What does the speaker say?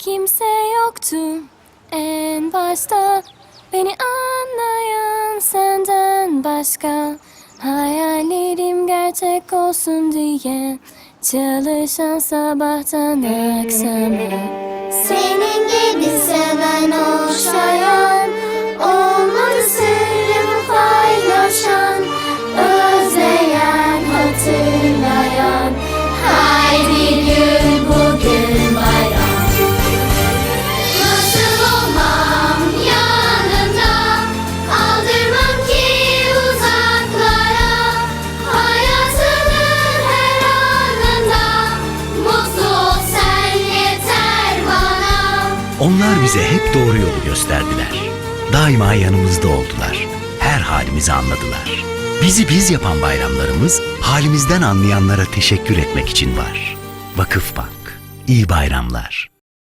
Kimse yoktu. En başta Beni anlayan senden başka Hayallerim gerçek olsun diye Çalışan sabahtan akşama. Senin Onlar bize hep doğru yolu gösterdiler. Daima yanımızda oldular. Her halimizi anladılar. Bizi biz yapan bayramlarımız halimizden anlayanlara teşekkür etmek için var. Vakıfbank. İyi bayramlar.